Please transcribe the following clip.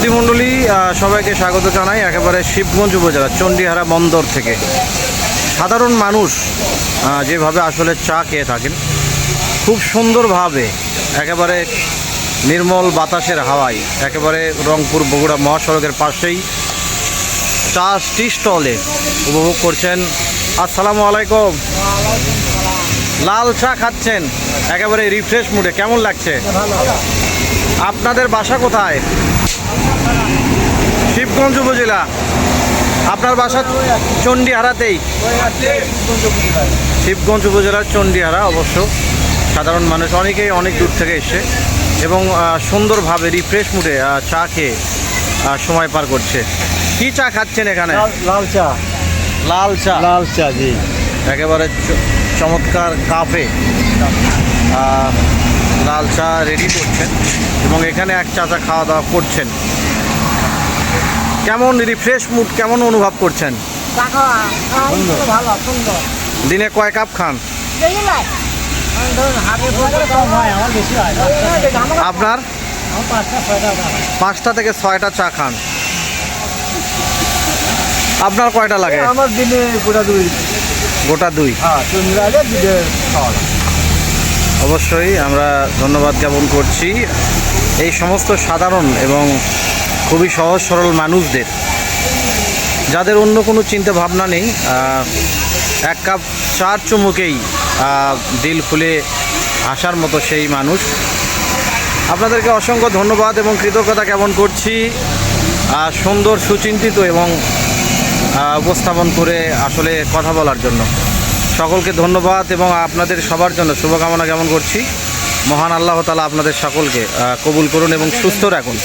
সুধী মণ্ডলী সবাইকে স্বাগত জানাই একেবারে শিবগঞ্জ উপজেলা, চণ্ডীহারা বন্দর থেকে। সাধারণ মানুষ যেভাবে আসলে চা খেয়ে থাকেন, খুব সুন্দরভাবে একেবারে নির্মল বাতাসের হাওয়ায়, একেবারে রংপুর বগুড়া মহাসড়কের পাশেই চা টি স্টলে উপভোগ করছেন। আসসালামু আলাইকুম। লাল চা খাচ্ছেন, একেবারে রিফ্রেশ মুডে কেমন লাগছে? আপনাদের বাসা কোথায়? শিবগঞ্জ উপজেলা। আপনার বাসা চণ্ডীহারাতেই? শিবগঞ্জ উপজেলার চণ্ডীহারা অবশ্য। সাধারণ মানুষ অনেকেই অনেক দূর থেকে এসছে এবং সুন্দরভাবে রিফ্রেশ মুডে চা খেয়ে সময় পার করছে। কি চা খাচ্ছেন এখানে? লাল চা। লাল চা? লাল চা জি। একেবারে চমৎকার কাপে। চা রেডি করছেন এবং এখানে এক চাচা খাওয়া দাওয়া করছেন। কেমন রিফ্রেশ মুড কেমন অনুভব করছেন? দিনে কয় কাপ খান? হয় হয়। আপনার? পাঁচটা পাঁচটা থেকে ছয়টা চা খান। আপনার কয়টা লাগে? আমার দিনে গোটা দুই। গোটা দুই। হ্যাঁ তুমি আগে দিনে খাওয়া দাওয়া। অবশ্যই আমরা ধন্যবাদ জ্ঞাপন করছি। এই সমস্ত সাধারণ এবং খুবই সহজ সরল মানুষদের। যাদের অন্য কোনো চিন্তা ভাবনা নেই এক কাপ চার চুমুকেই দিল খুলে আসার মতো সেই মানুষ। আপনাদেরকে অসংখ্য ধন্যবাদ এবং কৃতজ্ঞতা জ্ঞাপন করছি। সুন্দর, সুচিন্তিত এবং উপস্থাপন করে আসলে কথা বলার জন্য। সকলকে ধন্যবাদ এবং আপনাদের সবার জন্য শুভকামনা জ্ঞাপন করছি। মহান আল্লাহ তালা আপনাদের সকলকে কবুল করুন এবং সুস্থ রাখুন।